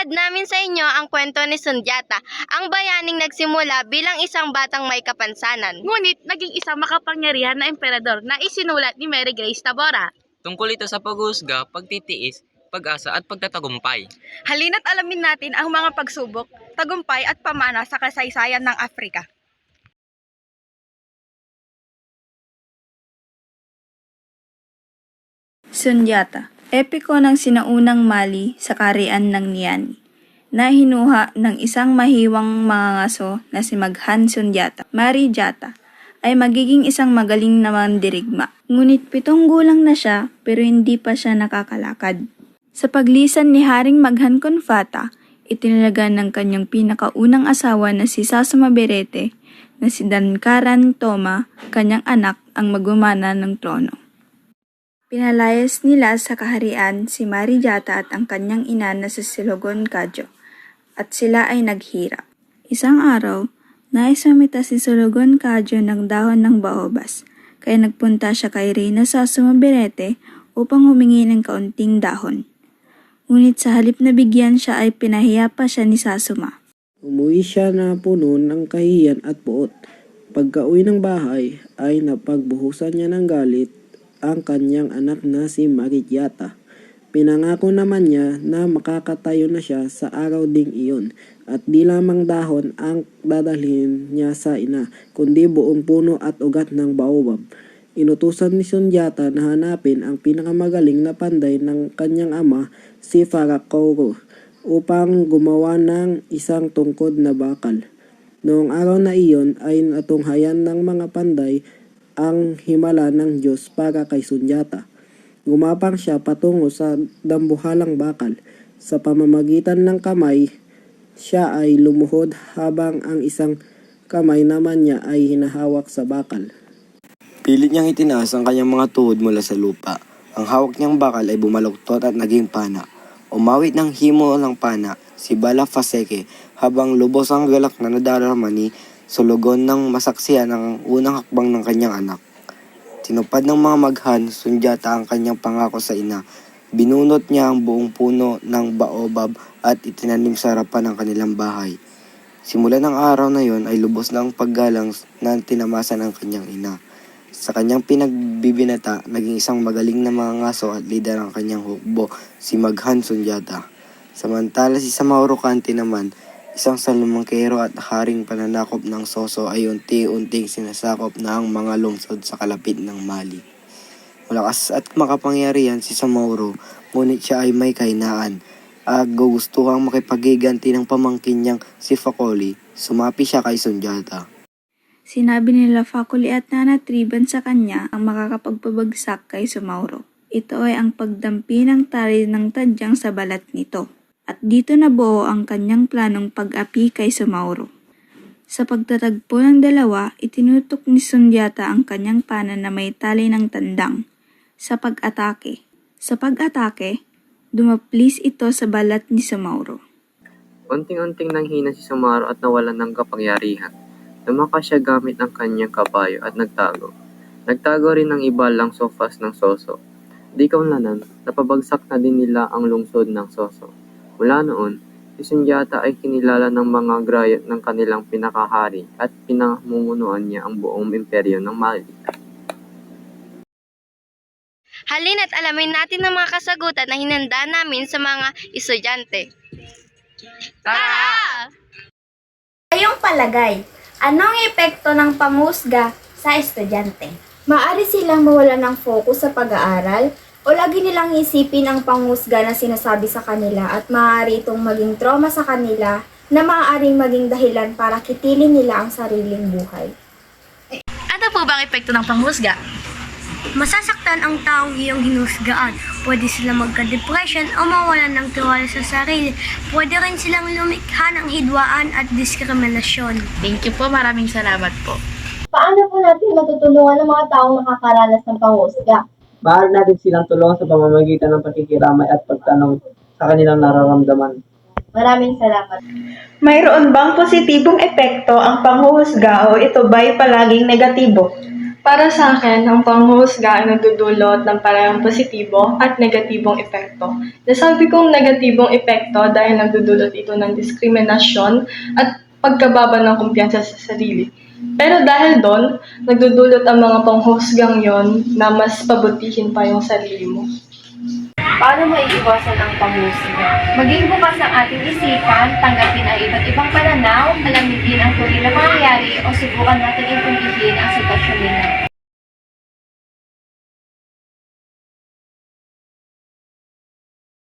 Ilalahad namin sa inyo ang kwento ni Sundiata, ang bayaning nagsimula bilang isang batang may kapansanan. Ngunit naging isang makapangyarihan na emperador na isinulat ni Mary Grace Tabora. Tungkol ito sa paghusga, pagtitiis, pag-asa at pagtatagumpay. Halina't alamin natin ang mga pagsubok, tagumpay at pamana sa kasaysayan ng Afrika. Sunyata, epiko ng sinaunang Mali sa karian ng Niani, na hinuha ng isang mahiwang mangangaso na si Maghan Sunyata, Mari Jata, ay magiging isang magaling na mandirigma. Ngunit pitong gulang na siya pero hindi pa siya nakakalakad. Sa paglisan ni Haring Maghan Konfata, itinalaga ng kanyang pinakaunang asawa na si Sasama Berete na si Dankaran Toma, kanyang anak, ang magumana ng trono. Pinalayas nila sa kaharian si Marijata at ang kanyang ina na si Silogon Kadjo, at sila ay naghirap. Isang araw, naisumita si Silogon Kadjo ng dahon ng baobas, kaya nagpunta siya kay Reyna sa Sumabirete upang humingi ng kaunting dahon. Ngunit sa halip na bigyan siya ay pinahiya pa siya ni Sasuma. Umuwi siya na puno ng kahiyan at puot. Pagka uwi ng bahay ay napagbuhusan niya ng galit ang kanyang anak na si Marikyata. Pinangako naman niya na makakatayo na siya sa araw ding iyon at di lamang dahon ang dadalhin niya sa ina kundi buong puno at ugat ng baobab. Inutusan ni Sunyata na hanapin ang pinakamagaling na panday ng kanyang ama si Farakoro upang gumawa ng isang tungkod na bakal. Noong araw na iyon ay natunghayan ng mga panday ang himala ng Diyos para kay Sunyata. Gumapang siya patungo sa dambuhalang bakal. Sa pamamagitan ng kamay, siya ay lumuhod habang ang isang kamay naman niya ay hinahawak sa bakal. Pilit niyang itinaas ang kanyang mga tuhod mula sa lupa. Ang hawak niyang bakal ay bumaluktot at naging pana. Umawit ng himo ng pana si Bala Faseke habang lubos ang galak na nadarama ni Sulugon ng masaksiyan ang unang hakbang ng kanyang anak. Tinupad ng mga maghan, sundyata ang kanyang pangako sa ina. Binunot niya ang buong puno ng baobab at itinanim sa harapan ng kanilang bahay. Simula ng araw na yon ay lubos ng paggalang na tinamasan ng kanyang ina. Sa kanyang pinagbibinata, naging isang magaling na mga ngaso at lider ang kanyang hukbo, si Maghan Sunyata. Samantala si Samauro Kante naman, isang salumangkero at haring pananakop ng Soso ay unti-unting sinasakop na ang mga lungsod sa kalapit ng Mali. Malakas at makapangyarihan si Samauro, ngunit siya ay may kahinaan. At gugustuhang makipagiganti ng pamangkin niyang si Fakoli, sumapi siya kay Sunjata. Sinabi nila Fakuli at Nana Triban sa kanya ang makakapagpabagsak kay Sumauro. Ito ay ang pagdampi ng tali ng tadyang sa balat nito. At dito nabuo ang kanyang planong pag-api kay Sumauro. Sa pagtatagpo ng dalawa, itinutok ni Sundiata ang kanyang pana na may tali ng tandang sa pag-atake. Sa pag-atake, dumaplis ito sa balat ni Sumauro. Unting-unting nanghina si Sumaro at nawalan ng kapangyarihan. Lumakas siya gamit ang kanyang kabayo at nagtago. Nagtago rin ng iba lang sofas ng Soso. Di kaunlanan, napabagsak na din nila ang lungsod ng Soso. Mula noon, si Sunyata ay kinilala ng mga grayot ng kanilang pinakahari at pinamumunuan niya ang buong imperyo ng Mali. Halina't alamin natin ang mga kasagutan na hinanda namin sa mga estudyante. Tara! Kayong palagay, anong epekto ng pangusga sa estudyante? Maari silang mawala ng focus sa pag-aaral o lagi nilang isipin ang pangusga na sinasabi sa kanila at maaari itong maging trauma sa kanila na maaaring maging dahilan para kitilin nila ang sariling buhay. Ano po bang epekto ng panghusga? Masasaktan ang taong iyong hinusgaan. Pwede silang magka-depression o mawalan ng tiwala sa sarili. Pwede rin silang lumikha ng hidwaan at diskriminasyon. Thank you po, maraming salamat po. Paano po natin matutulungan ang mga taong nakakaranas ng panghusga? Maaari natin silang tulungan sa pamamagitan ng pakikiramay at pagtanong sa kanilang nararamdaman. Maraming salamat. Mayroon bang positibong epekto ang panghuhusga o ito ba'y palaging negatibo? Para sa akin, ang panghuhusga ay nagdudulot ng parehong positibo at negatibong epekto. Nasabi kong negatibong epekto dahil nagdudulot ito ng diskriminasyon at pagkababa ng kumpiyansa sa sarili. Pero dahil doon, nagdudulot ang mga panghuhusgang yon na mas pabutihin pa yung sarili mo. Paano maiiwasan ang panghusga? Maging bukas ang ating isipan, tanggapin ang iba't ibang pananaw, alamin ang tunay na pangyayari o subukan natin nila.